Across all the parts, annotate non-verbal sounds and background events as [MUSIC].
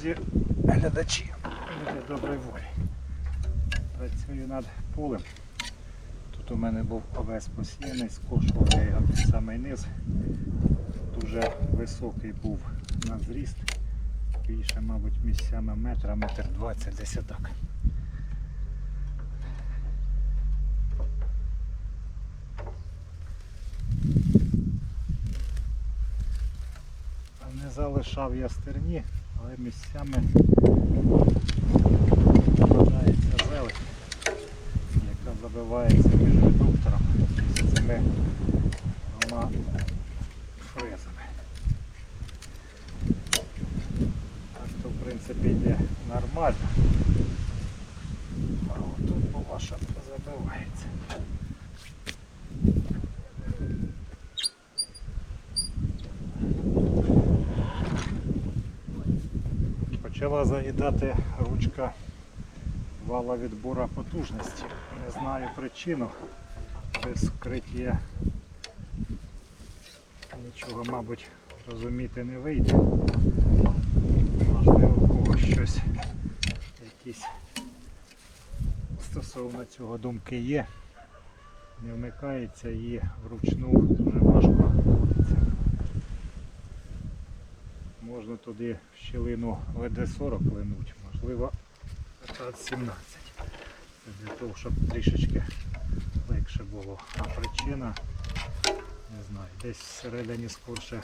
друзі, глядачі, люди доброї волі. Працюю над полем. Тут у мене був овес посіяний, скошував я його під самий низ. Дуже високий був на зріст. Більше, мабуть, місцями метра, метр двадцять десь отак. Не залишав я стерні, але місцями попадається зелень, яка забивається між редуктором з цими двома фрезами. Так що в принципі йде нормально. А от тут була що забивається. Почала заїдати ручка вала відбора потужності. Не знаю причину. Без вкриття нічого, мабуть, розуміти не вийде. Можливо, у когось щось якісь стосовно цього думки є. Не вмикається і вручну дуже важко. Можна туди в щілину ВД-40 линуть, можливо, ВТ-17. Це для того, щоб трішечки легше було. А причина, не знаю, десь всередині скорше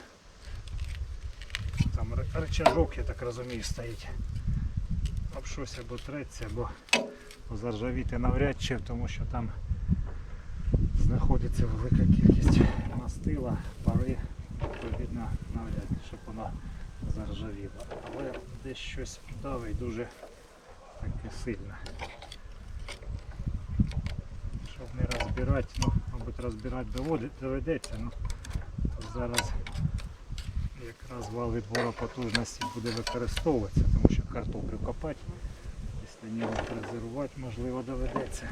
там рычажок, я так розумію, стоїть. Об щось або треться, або заржавіти навряд чи, тому що там знаходиться велика кількість мастила, пари, відповідно, навряд, щоб вона заржавіла. Але десь щось давить дуже таке сильно. Щоб не розбирати, ну, мабуть, розбирати доведеться, ну зараз якраз вал відбору потужності буде використовуватися, тому що картоплю копати, після нього фрезерувати можливо доведеться.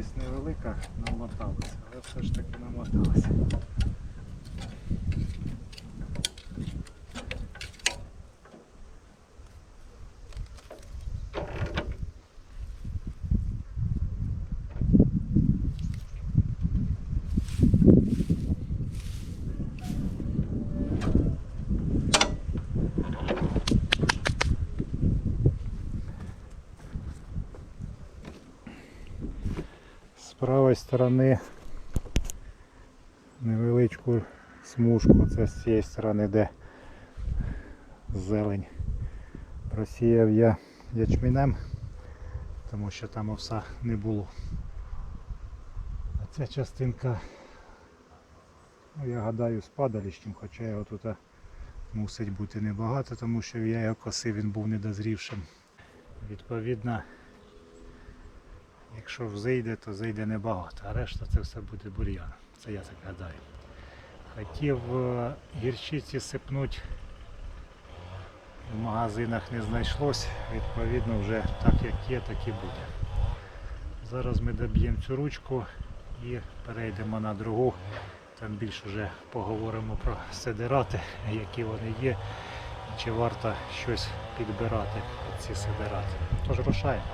Кількість невелика, намоталася, але все ж таки намоталася. З правої сторони невеличку смужку, це з цієї сторони, де зелень. Просіяв я ячмінем, тому що там овса не було. А ця частинка, ну, я гадаю, з падалищем, хоча його тут мусить бути небагато, тому що я його косив, він був недозрівшим. Відповідно, Якщо взийде, то зайде небагато, а решта це все буде бур'ян. Це я так гадаю. Хотів е, гірчиці сипнути, в магазинах не знайшлось, відповідно вже так як є, так і буде. Зараз ми доб'ємо цю ручку і перейдемо на другу. Там більше вже поговоримо про сидирати, які вони є, чи варто щось підбирати під ці сидирати. Тож рушаємо.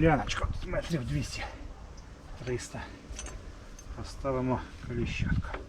Діляночку. Метрів 200 300 поставимо коліщатку.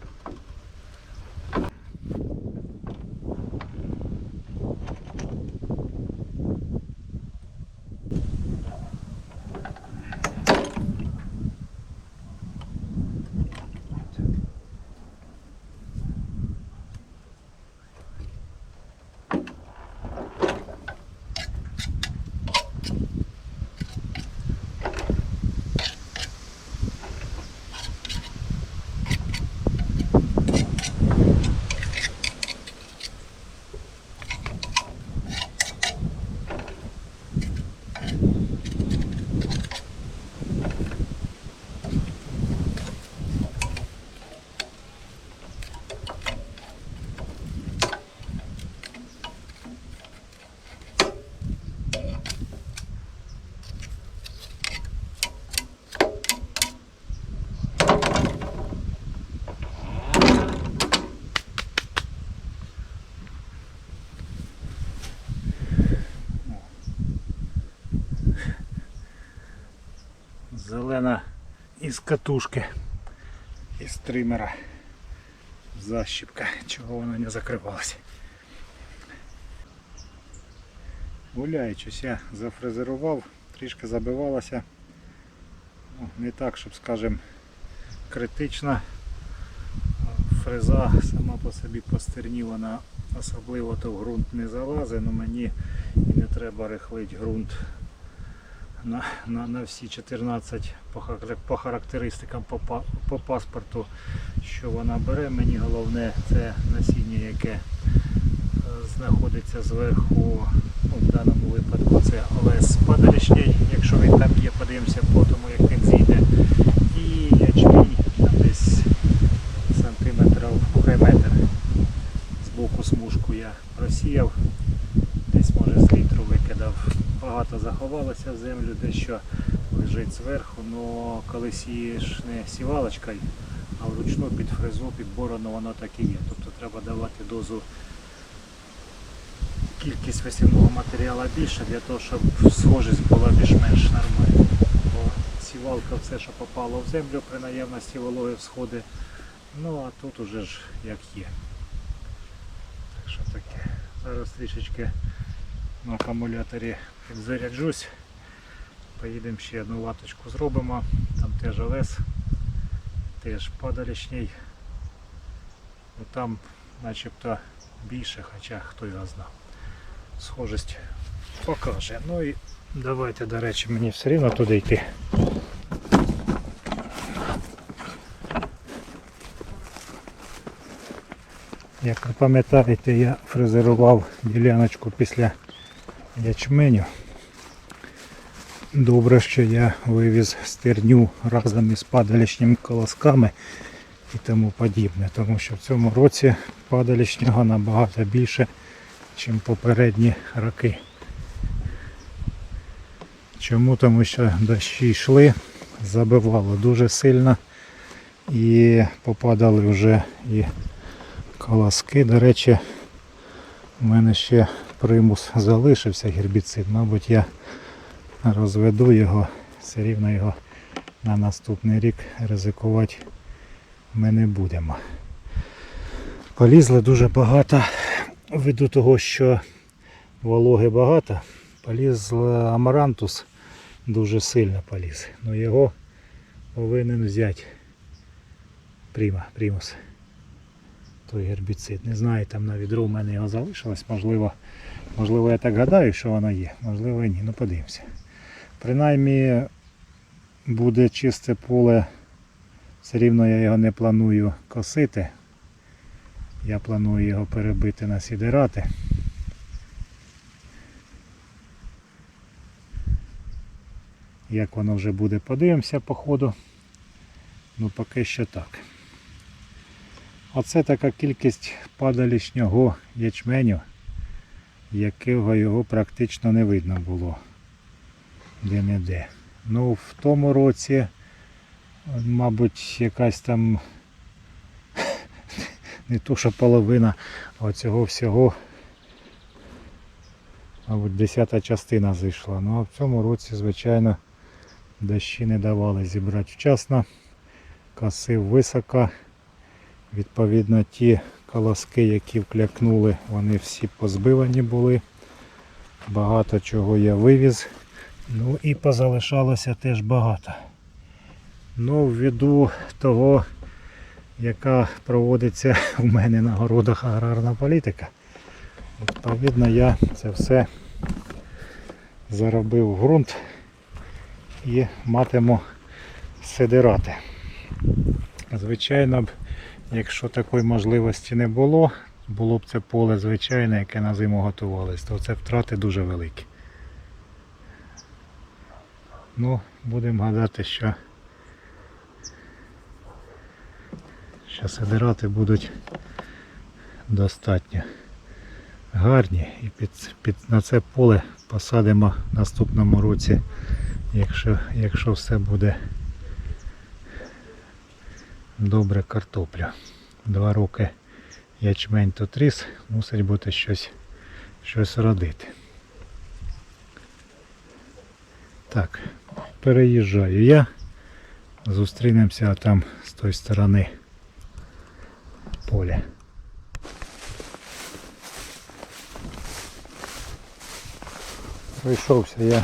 Зелена із катушки, із тримера. Защіпка, чого вона не закривалася. Гуляючись, я зафрезерував, трішки забивалася. Ну, не так, щоб, скажем, критично. Фреза сама по собі постерні, вона особливо то в ґрунт не залазить, але мені і не треба рихлити ґрунт на, на, на всі 14 по, характеристикам по, по паспорту, що вона бере. Мені головне це насіння, яке е, знаходиться зверху, ну, в даному випадку це овес падалішній, якщо він там є, подивимося по тому, як він зійде. І ячмінь там десь сантиметрів, ну хай метр з боку смужку я просіяв десь може з літру викидав. Багато заховалося в землю, дещо лежить зверху, але коли сієш не сівалочкою, а вручну під фрезу, під борону воно так і є. Тобто треба давати дозу кількість висівного матеріалу більше для того, щоб схожість була більш-менш нормальна. Бо сівалка все, що попало в землю при наявності вологи всходи. Ну а тут уже ж як є. Так що таке. Зараз трішечки на акумуляторі підзаряджусь. Поїдемо ще одну латочку зробимо. Там теж овес, теж падалішній. Ну, Там начебто більше, хоча хто його знав. Схожість покаже. Ну і давайте, до речі, мені все рівно туди йти. Як ви пам'ятаєте, я фрезерував діляночку після ячменю. Добре, що я вивіз стерню разом із падалішніми колосками і тому подібне, тому що в цьому році падалішнього набагато більше, ніж попередні роки. Чому? Тому що дощі йшли, забивало дуже сильно і попадали вже і колоски. До речі, у мене ще примус залишився гербіцид. Мабуть, я розведу його, все рівно його на наступний рік ризикувати ми не будемо. Полізли дуже багато, ввиду того, що вологи багато, поліз амарантус дуже сильно поліз. Но його повинен взяти Пріма, примус той гербіцид. Не знаю, там на відру в мене його залишилось. Можливо, можливо, я так гадаю, що воно є. Можливо, і ні. Ну подивимося. Принаймні буде чисте поле. Все рівно я його не планую косити. Я планую його перебити на сідерати. Як воно вже буде, подивимося по ходу. Ну поки що так. Оце така кількість падалішнього ячменю, якого його практично не видно було де-не-де. Ну, в тому році, мабуть, якась там [LAUGHS] не то, що половина оцього всього мабуть, десята частина зійшла. Ну а в цьому році, звичайно, дощі не давали зібрати вчасно. Косив високо. Відповідно, ті колоски, які вклякнули, вони всі позбивані були. Багато чого я вивіз. Ну і позалишалося теж багато. Ну, ввиду того, яка проводиться у мене на городах аграрна політика. Відповідно, я це все заробив ґрунт і матиму сидирати. Звичайно б, якщо такої можливості не було, було б це поле звичайне, яке на зиму готувалось, то це втрати дуже великі. Ну, будемо гадати, що, що сидирати будуть достатньо гарні і під, під, на це поле посадимо в наступному році, якщо, якщо все буде добре картоплю. Два роки ячмень тут ріс, мусить бути щось, щось родити. Так, переїжджаю я. Зустрінемося там з тої сторони поля. Пройшовся я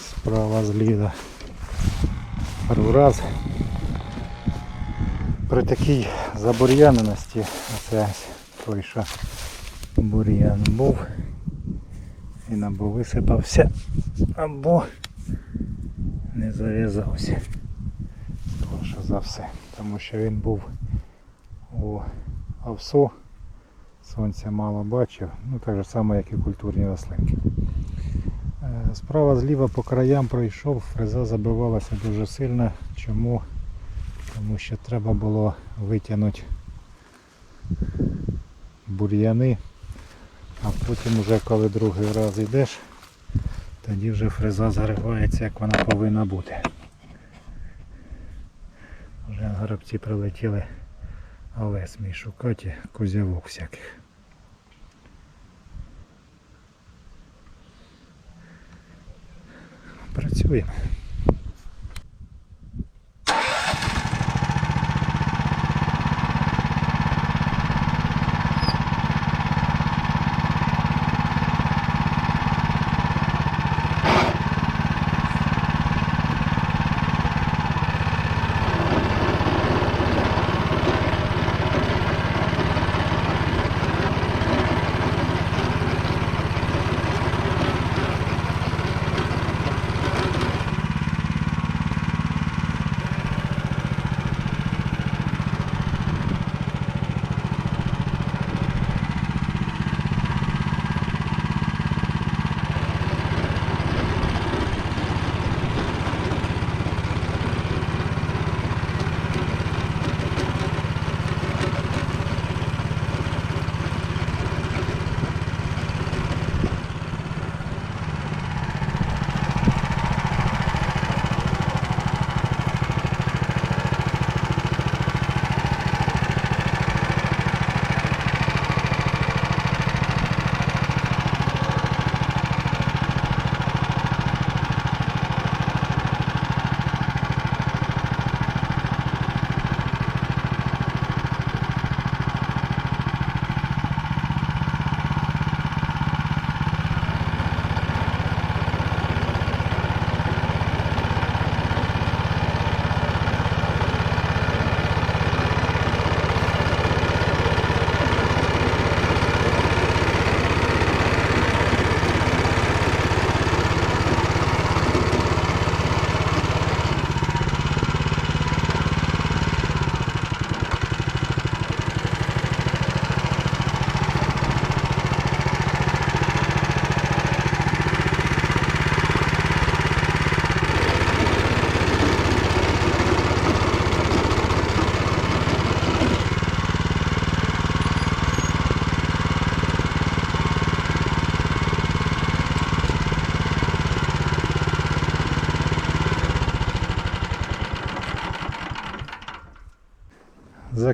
справа зліва пару раз. При такій забур'яненості, оце той, що бур'ян був, він або висипався, або не зав'язався. Скоріше за все. Тому що він був у овсу, сонця мало бачив, ну так же само, як і культурні рослинки. Е, Справа зліва по краям пройшов, фреза забивалася дуже сильно. Чому? Тому що треба було витягнути бур'яни, а потім вже коли другий раз йдеш, тоді вже фреза заривається як вона повинна бути. Вже горобці прилетіли овес мій шукати, козявок всяких. Працюємо.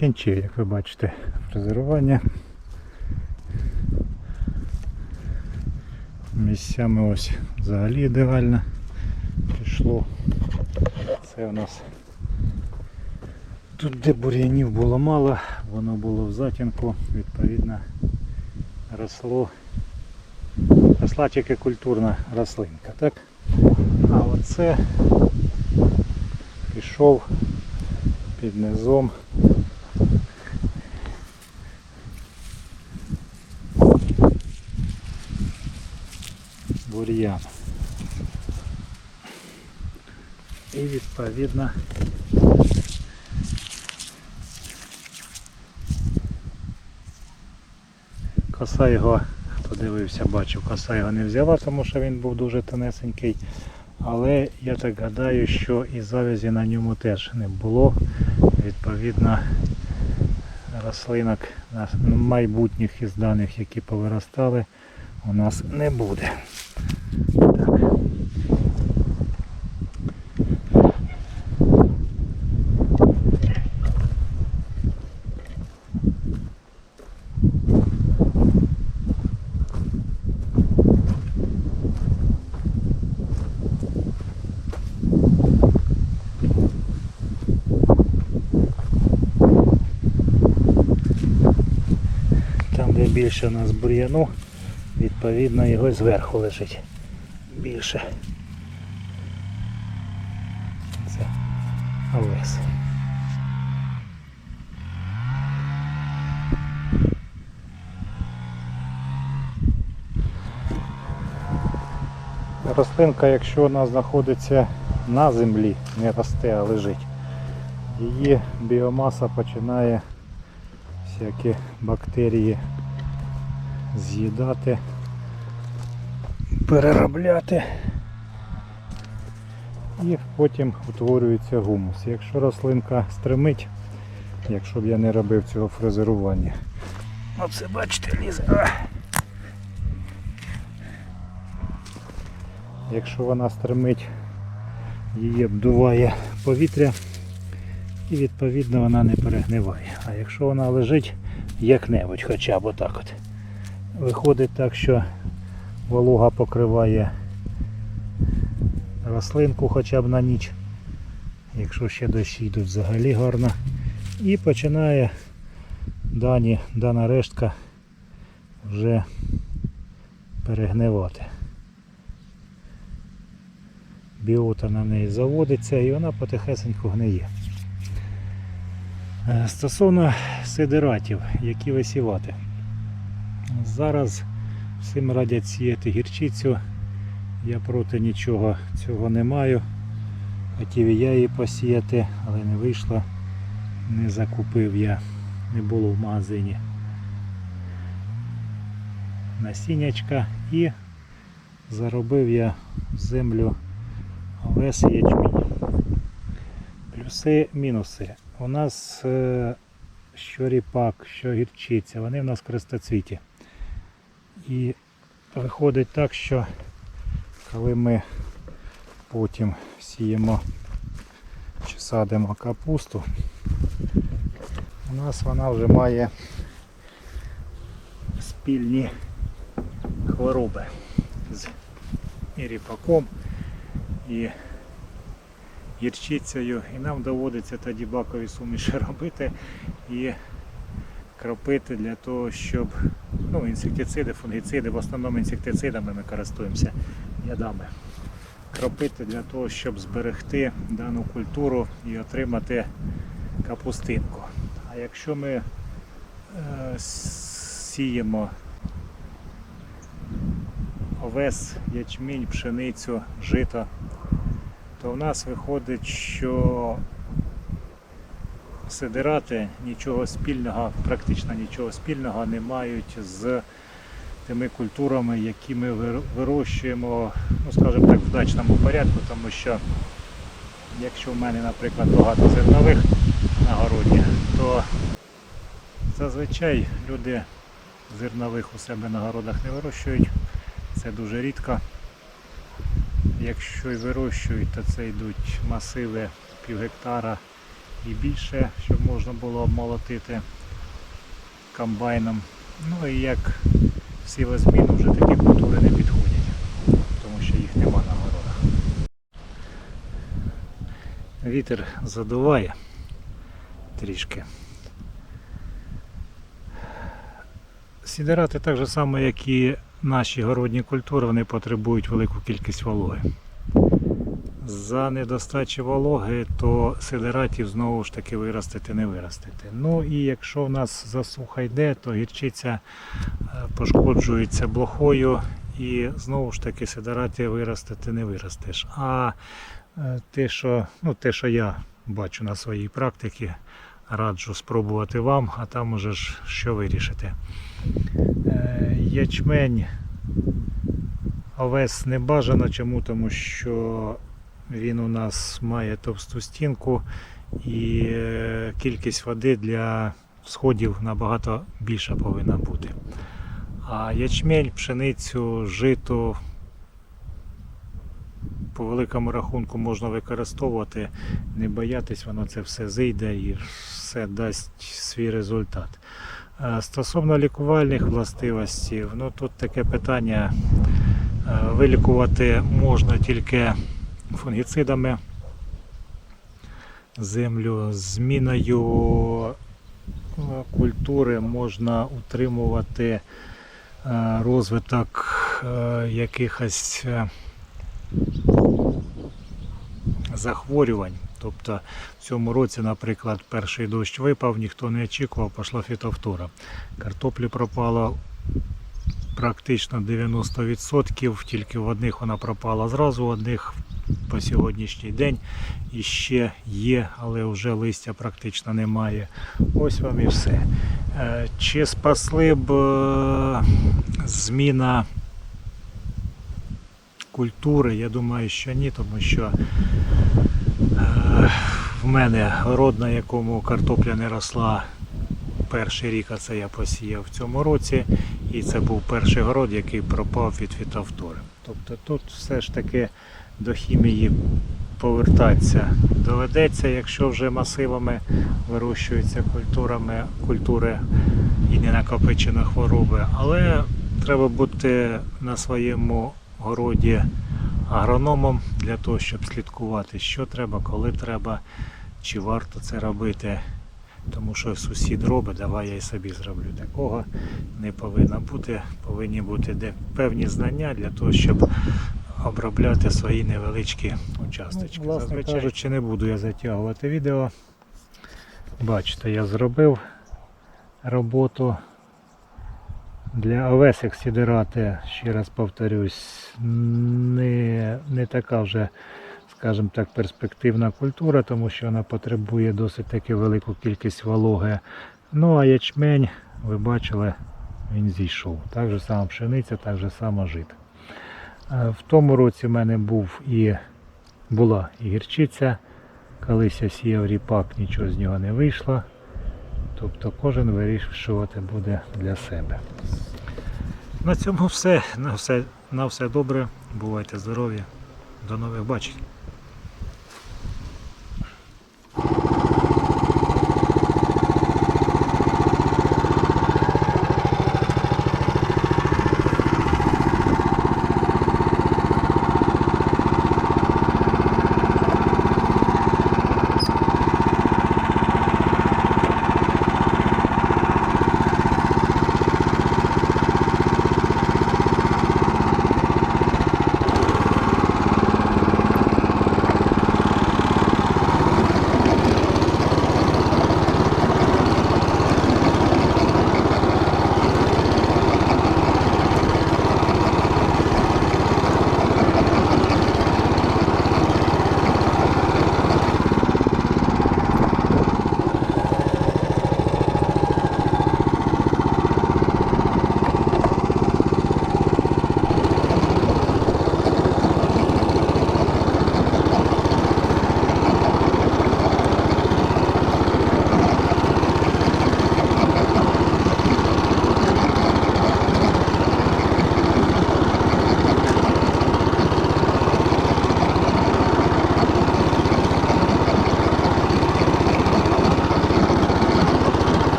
Закінчив, як ви бачите, фрезерування. Місцями ось взагалі ідеально пішло. Це у нас тут, де бур'янів було мало, воно було в затінку, відповідно росло. Росла тільки культурна рослинка, так? А оце пішов під низом. Бур'ян. І відповідно коса його, хто дивився, бачив, коса його не взяла, тому що він був дуже тонесенький. Але я так гадаю, що і завязі на ньому теж не було. Відповідно, рослинок майбутніх із даних, які повиростали, у нас не буде. Так. Там, де більше у нас бур'яну, відповідно його зверху лежить більше. Це овес. Рослинка, якщо вона знаходиться на землі, не росте, а лежить, її біомаса починає всякі бактерії з'їдати, переробляти і потім утворюється гумус. Якщо рослинка стримить, якщо б я не робив цього фрезерування, оце бачите, лізе. Якщо вона стримить, її обдуває повітря і відповідно вона не перегниває. А якщо вона лежить як-небудь, хоча б отак от, виходить так, що волога покриває рослинку хоча б на ніч, якщо ще дощі йдуть взагалі гарно, і починає дані, дана рештка вже перегнивати. Біота на неї заводиться і вона потихесеньку гниє. Е, Стосовно сидератів, які висівати. Зараз всім радять сіяти гірчицю. Я проти нічого цього не маю. Хотів і я її посіяти, але не вийшло. Не закупив я, не було в магазині насіннячка і заробив я землю овес ячмінь. Плюси, мінуси. У нас е, що ріпак, що гірчиця, вони в нас крестоцвіті. І виходить так, що коли ми потім сіємо чи садимо капусту, у нас вона вже має спільні хвороби з і ріпаком, і гірчицею, і нам доводиться тоді бакові суміші [LAUGHS] робити і кропити для того, щоб ну, інсектициди, фунгіциди, в основному інсектицидами ми користуємося ядами. Кропити для того, щоб зберегти дану культуру і отримати капустинку. А якщо ми е, сіємо овес, ячмінь, пшеницю, жито, то в нас виходить, що сидирати нічого спільного, практично нічого спільного не мають з тими культурами, які ми вирощуємо, ну скажімо так, в дачному порядку, тому що якщо в мене, наприклад, багато зернових на городі, то зазвичай люди зернових у себе на городах не вирощують. Це дуже рідко. Якщо і вирощують, то це йдуть масиви пів гектара і більше, щоб можна було обмолотити комбайном. Ну і як всі сівозмін вже такі культури не підходять, тому що їх нема на городах. Вітер задуває трішки. Сідерати так же само, як і наші городні культури, вони потребують велику кількість вологи. За недостачі вологи, то сидератів знову ж таки виростити не виростити. Ну і якщо в нас засуха йде, то гірчиця е, пошкоджується блохою і знову ж таки сидераті виростити не виростеш. А е, те, що, ну, те, що я бачу на своїй практиці, раджу спробувати вам, а там уже ж що вирішите. Е, Ячмень овес не бажано. Чому? Тому що він у нас має товсту стінку і е, кількість води для сходів набагато більша повинна бути. А ячмень, пшеницю, жито по великому рахунку можна використовувати, не боятись, воно це все зійде і все дасть свій результат. Стосовно лікувальних властивостей, ну тут таке питання. Вилікувати можна тільки фунгіцидами землю, зміною е, культури можна утримувати е, розвиток е, якихось захворювань. Тобто в цьому році, наприклад, перший дощ випав, ніхто не очікував, пішла фітофтора. Картоплі пропало практично 90%, тільки в одних вона пропала зразу, в одних по сьогоднішній день іще є, але вже листя практично немає. Ось вам і все. Е, Чи спасли б е, зміна культури? Я думаю, що ні, тому що е, в мене город, на якому картопля не росла перший рік, а це я посіяв в цьому році. І це був перший город, який пропав від фітофтори. Тобто тут все ж таки до хімії повертатися доведеться, якщо вже масивами вирощуються культурами, культури і не накопичено хвороби. Але треба бути на своєму городі агрономом для того, щоб слідкувати, що треба, коли треба, чи варто це робити. Тому що сусід робить, давай я і собі зроблю. Такого не повинно бути. Повинні бути де певні знання для того, щоб обробляти свої невеличкі участочки. Ну, власне Зазвичай кажучи, не буду я затягувати відео. Бачите, я зробив роботу для овес сідирати, ще раз повторюсь, не, не така вже, скажімо так, перспективна культура, тому що вона потребує досить таки велику кількість вологи. Ну а ячмень, ви бачили, він зійшов. Так же само пшениця, так же само жито. Е, В тому році в мене був і була і гірчиця. Колись я сіяв ріпак, нічого з нього не вийшло. Тобто кожен вирішувати буде для себе. На цьому все. На все, на все добре. Бувайте здорові. До нових бачень.